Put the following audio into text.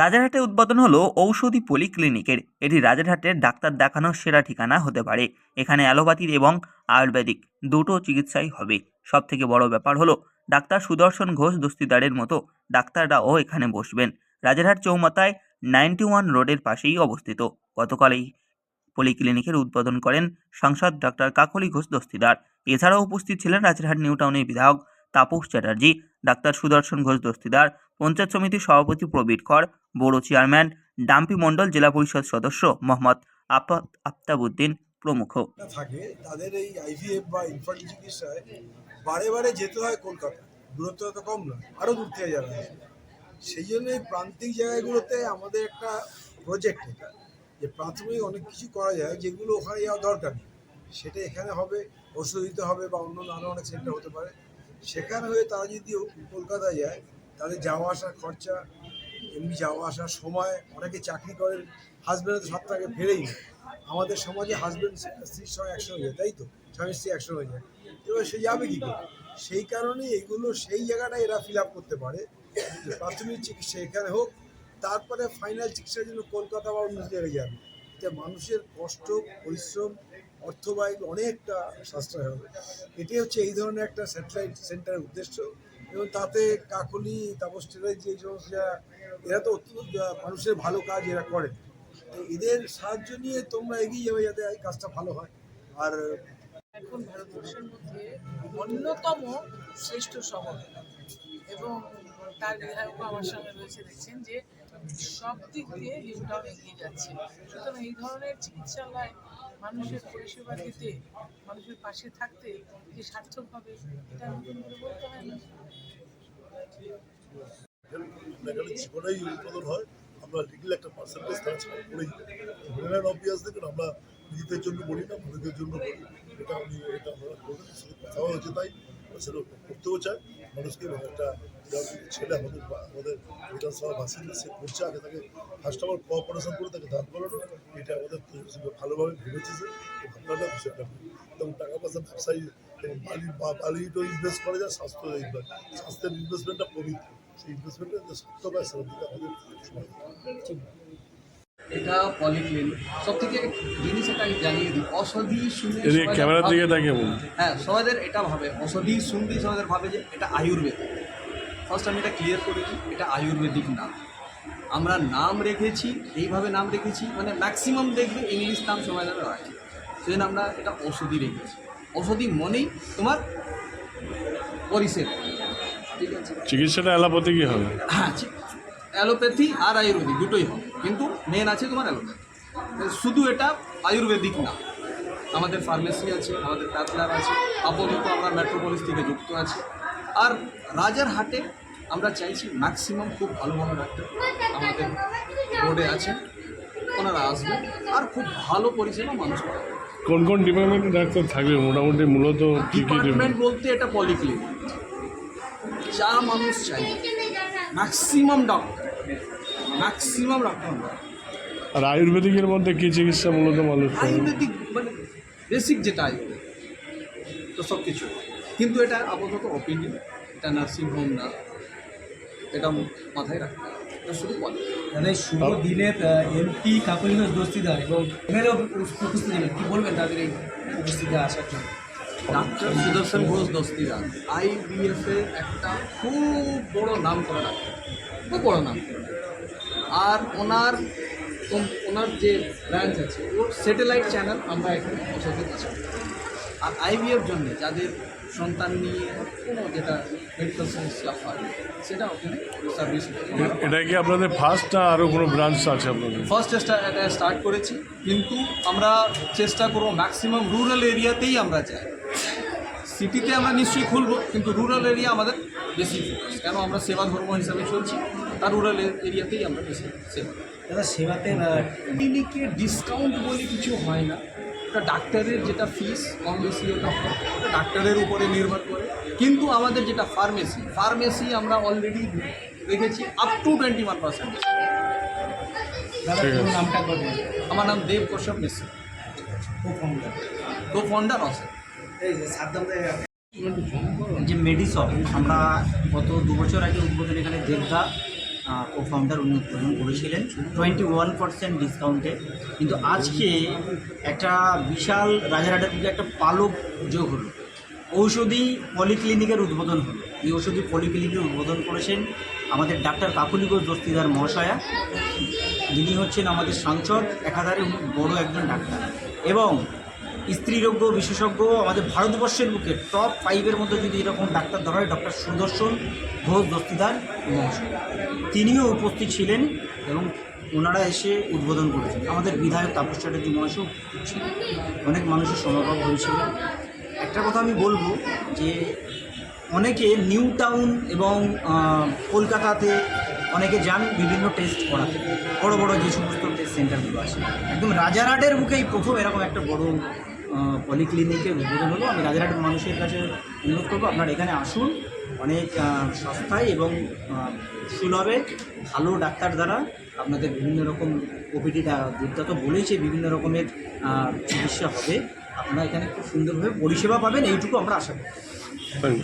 রাজারহাটে উদ্বোধন হলো ঔষধি পলি ক্লিনিকের এটি রাজারহাটের ডাক্তার দেখানোর সেরা ঠিকানা হতে পারে। এখানে অ্যালোপ্যাথির এবং আয়ুর্বেদিক দুটো চিকিৎসাই হবে। সব থেকে বড় ব্যাপার হলো, ডাক্তার সুদর্শন ঘোষ দস্তিদারের মতো ডাক্তাররাও এখানে বসবেন। রাজারহাট চৌমাতায় নাইনটি ওয়ান রোডের পাশেই অবস্থিত। গতকাল এই পলিক্লিনিকের উদ্বোধন করেন সাংসদ ডাক্তার কাকলি ঘোষ দস্তিদার। এছাড়াও উপস্থিত ছিলেন রাজারহাট নিউ টাউনের বিধায়ক তাপস চ্যাটার্জি, ডাক্তার সুদর্শন ঘোষ দস্তিদার পঞ্চায়েত সমিতির সভাপতি প্রবীর কর বড় চেয়ারম্যান ডাম্পি মণ্ডল, জেলা পরিষদ সদস্য মোহাম্মদ আফাত আফতাবুদ্দিন প্রমুখ। থাকে, তাদের এই আইভিএফ বা ইনফান্ট চিকিৎসায় বারে বারে যেতে হয় কলকাতা। দূরত্ব তো কম নয় আরও দূর থেকে যারা সেই জন্য এই প্রান্তিক জায়গাগুলোতে আমাদের একটা প্রজেক্ট এটা, যে প্রাথমিক অনেক কিছু করা যায়, যেগুলো ওখানে যাওয়া দরকার নেই। সেটা এখানে হবে, ওষুধ দিতে হবে বা অন্য আরও অনেক সেন্টার হতে পারে। সেখানে হয়ে তারা যদি কলকাতায় যায় তাদের যাওয়া আসার খরচা, এমনি যাওয়া আসার সময়, অনেকে চাকরি করেন হাজব্যান্ড তো সপ্তাহে ফেরেই না আমাদের সমাজে হাজব্যান্ড স্ত্রীর সঙ্গে একসঙ্গে যায়, তাই তো? স্বামী স্ত্রী একসঙ্গে যায়। এবার সে যাবে কি করে? সেই কারণে এগুলো, সেই জায়গাটা এরা ফিল আপ করতে পারে। যে প্রাথমিক চিকিৎসা এখানে হোক, তারপরে ফাইনাল চিকিৎসার জন্য কলকাতা বা অন্য জায়গায় যাবে। এতে মানুষের কষ্ট, পরিশ্রম অর্থব্যয় অনেকটা সাশ্রয় হবে। এটি হচ্ছে এই ধরনের একটা স্যাটেলাইট সেন্টারের উদ্দেশ্য। এবং তাতে কাকলি তাপস এই সমস্ত, এরা তো অত্যন্ত মানুষের ভালো কাজ এরা করে। তো এদের সাহায্য নিয়ে তোমরা এগিয়ে যাবে যাতে এই কাজটা ভালো হয়। আর এখন ভারতবর্ষের মধ্যে অন্যতম শ্রেষ্ঠ শহর। এবং তার বিধায়ক আমার সঙ্গে রয়েছে, দেখছেন যে সব দিক দিয়ে নিউটাউন এগিয়ে যাচ্ছে। সুতরাং এই ধরনের চিকিৎসালয় মানুষের পরিষেবা দিতে, মানুষের পাশে থাকতে যে সার্থক হবে, এটা নতুন করে বলতে হয় না? এখানে জীবনেই উৎপাদন হয়। আমরা লিগেল একটা পার্সেন্টেজ তারা ছাড় করেই ধরে নেন অবভিয়াস দেখুন, আমরা নিজেদের জন্য বলি না, মানুষদের জন্য বলি এটা আমি, এটা আমরা বলবেন সাথে কথাও হয়েছে তাই সেটা করতেও চাই। মানুষকে একটা যার ছেলে আমাদের আমাদের বিধানসভা বাসিন্দা, সে করছে, আগে তাকে ফার্স্ট অল কোঅপারেশন করে তাকে দান করানো। এটা আমাদের ভালোভাবে ভেবেছে যে ভাবনাটা বিষয়টা এবং টাকা পয়সা ব্যবসায়ী বালি বালিটা ইনভেস্ট করা যায়, স্বাস্থ্য স্বাস্থ্যের ইনভেস্টমেন্টটা পবিত্র। সময়। এটা পলিক্লিনিক সব থেকে জিনিস এটা জানিয়ে দিই অসধি শুনে ক্যামেরার দিকে তাকিয়ে হ্যাঁ সবাইদের এটা ভাবে অসধি শুনতেই সবাইদের ভাবে যে এটা আয়ুর্বেদ। ফার্স্ট আমি এটা ক্লিয়ার করে দিই এটা আয়ুর্বেদিক নাম। আমরা নাম রেখেছি এইভাবে নাম রেখেছি মানে ম্যাক্সিমাম দেখবে ইংলিশ নাম সবাই যাবে রাখে। সেই জন্য আমরা এটা ওষুধি রেখেছি। ওষুধি মনেই তোমার পরিষেবা। আছে চিকিৎসাটা অ্যালোপ্যাথি কি হবে। হ্যাঁ অ্যালোপ্যাথি আর আয়ুর্বেদিক দুটোই হবে। কিন্তু মেন আছে তোমার অ্যালোপ্যাথি। শুধু এটা আয়ুর্বেদিক না। আমাদের ফার্মেসি আছে আমাদের প্যাথ আছে আপাতত আমরা মেট্রোপলিস থেকে যুক্ত আছি। আর রাজার হাটে আমরা চাইছি ম্যাক্সিমাম খুব ভালো ভালো ডাক্তার আমাদের বোর্ডে আছে। ওনারা আসবেন আর খুব ভালো পরিষেবা মানুষ কোন কোন ডিপার্টমেন্টে ডাক্তার থাকবে? মোটামুটি মূলত ডিপার্টমেন্ট বলতে এটা পলিক্লিনিক যা মানুষ চাই ম্যাক্সিমাম ডক্টর ম্যাক্সিমাম ডক্টর আর আয়ুর্বেদিকের মধ্যে কী চিকিৎসা মূলত মানুষ আয়ুর্বেদিক মানে বেসিক যেটা আয়ুর্বেদ তো সব কিছু কিন্তু এটা আপাতত ওপিডি এটা নার্সিং হোম না। এটা মাথায় রাখতে হবে। শুভ দিনে এমপি কাকলিনাথ দস্তিদার এবং এমএলএ উপস্থিত ছিলেন কি বলবেন তাদের এই উপস্থিতি আসার জন্য? ডাক্তার সুদর্শন ঘোষ দস্তিদার আইবিএফ এর একটা খুব বড় নাম করা ডাক্তার খুব বড় নাম করা আর ওনার ওনার যে ব্রাঞ্চ আছে ওর স্যাটেলাইট চ্যানেল আমরা এখানে বসাতে আছি আর আইবিএফ জন্য যাদের সন্তান নিয়ে কোনো যেটা মেডিকেল সমস্যা হয় সেটা ওখানে সার্ভিস এটা কি আপনাদের ফার্স্ট না আরও কোনো ব্রাঞ্চ আছে আপনাদের? ফার্স্ট এটা স্টার্ট করেছি কিন্তু আমরা চেষ্টা করব ম্যাক্সিমাম রুরাল এরিয়াতেই আমরা যাই। সিটিতে আমরা নিশ্চয়ই খুলব কিন্তু রুরাল এরিয়া আমাদের বেশি ফোকাস কেন? আমরা সেবা ধর্ম হিসাবে চলছি আর রুরাল এরিয়াতেই আমরা বেশি সেবা। দাদা সেবাতে ক্লিনিকে ডিসকাউন্ট বলে কিছু হয় না। ওটা ডাক্তারের যেটা ফিস কম বেশি ওটা হয় ওটা ডাক্তারের উপরে নির্ভর করে। কিন্তু আমাদের যেটা ফার্মেসি ফার্মেসি আমরা অলরেডি রেখেছি up to twenty one percent. নামটা আমার নাম দেব কশ্যপ মিশ্র খুব ফাউন্ডার কো ফাউন্ডার অসেন যে মেডিসপ আমরা গত দু বছর আগে উদ্বোধন এখানে দেবদা ও ফাউন্ডার উনি উদ্বোধন করেছিলেন। টোয়েন্টি ওয়ান পার্সেন্ট ডিসকাউন্টে কিন্তু আজকে একটা বিশাল রাজারহাটের দিকে একটা পালক যোগ হলো। ঔষধি পলিক্লিনিকের উদ্বোধন হলো। এই ঔষধি পলিক্লিনিকের উদ্বোধন করেছেন আমাদের ডাক্তার কাকুলি ঘোষ দস্তিদার মহাশয়া। যিনি হচ্ছেন আমাদের সাংসদ, একাধারে বড় একজন ডাক্তার। এবং স্ত্রীরোগ্য, বিশেষজ্ঞ, আমাদের ভারতবর্ষের বুকে টপ ফাইভের মধ্যে যদি এরকম ডাক্তার ধরা হয় ডক্টর সুদর্শন ঘোষ, দস্তিদার, মহাশয়। তিনিও উপস্থিত ছিলেন এবং ওনারা এসে উদ্বোধন করেছেন। আমাদের বিধায়ক তাপস চ্যাটার্জি মহাশয় উপস্থিত ছিলেন। অনেক মানুষের সমাগম হয়েছিল। একটা কথা আমি বলব যে, অনেকে নিউ টাউন এবং কলকাতাতে অনেকে যান বিভিন্ন টেস্ট করাতে। বড় বড় যে সমস্ত টেস্ট সেন্টারগুলো আছে। একদম রাজারহাটের বুকেই প্রথম এরকম একটা বড় পলিক্লিনিকের উদ্বোধন হলো। আমি রাজারহাট মানুষের কাছে অনুরোধ করব, আপনারা এখানে আসুন। অনেক সস্তায় এবং সুলভে ভালো ডাক্তার দ্বারা আপনাদের বিভিন্ন রকম ওপিডিটা তো বলেছে বিভিন্ন রকমের চিকিৎসা হবে। আপনারা এখানে খুব সুন্দরভাবে পরিষেবা পাবেন, এইটুকু আমরা আশা করি.